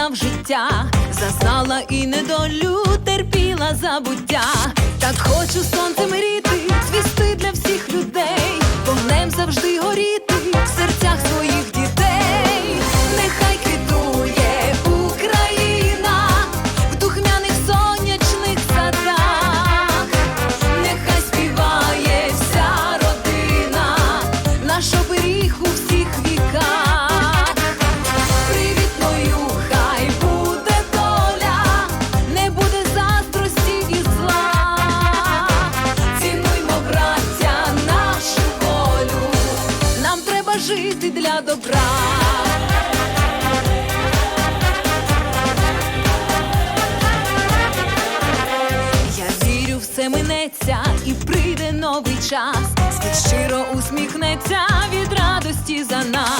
пізнав життя, зазнала і недолю терпіла забуття. Так хочу сонцем ріти, цвісти для всіх людей, вогнем завжди горіти. жити для добра. Я вірю, все минеться і прийде новий час. Світ щиро усміхнеться від радості за нас.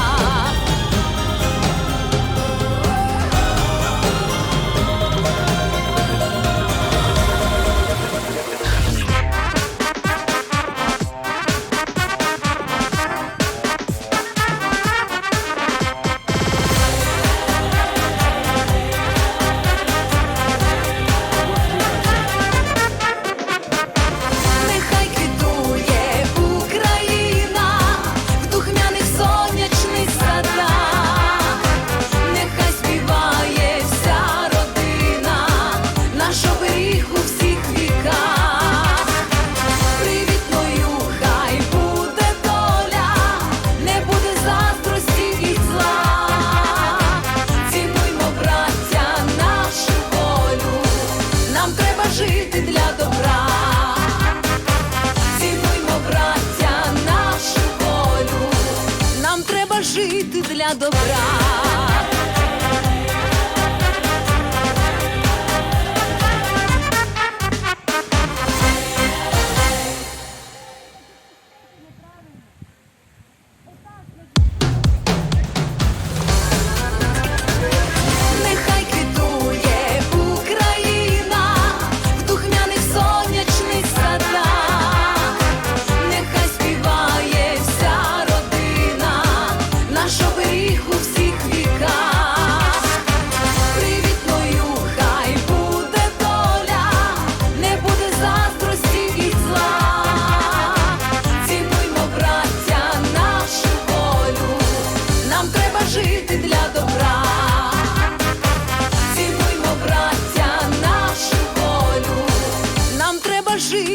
жити для добра.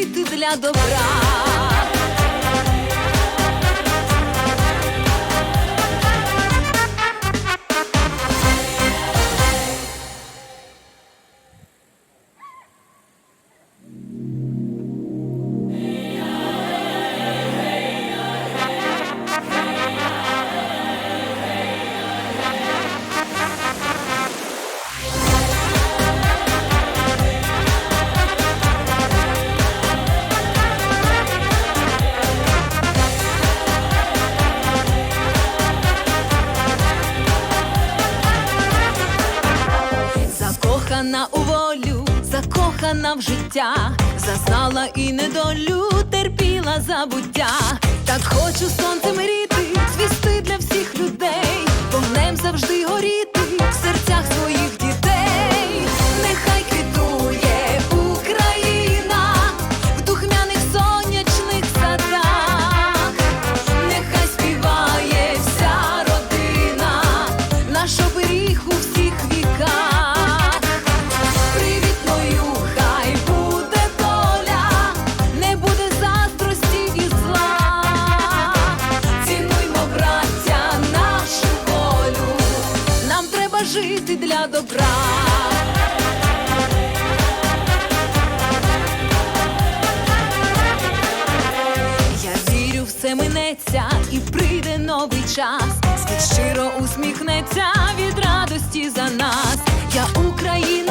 жити для добра. Закохана у волю, закохана в життя, зазнала і недолю, терпіла забуття. Так хочу сонцем ріти, звісти для всіх людей. жити для добра. Я вірю, все минеться і прийде новий час. Світ щиро усміхнеться від радості за нас. Я Україна.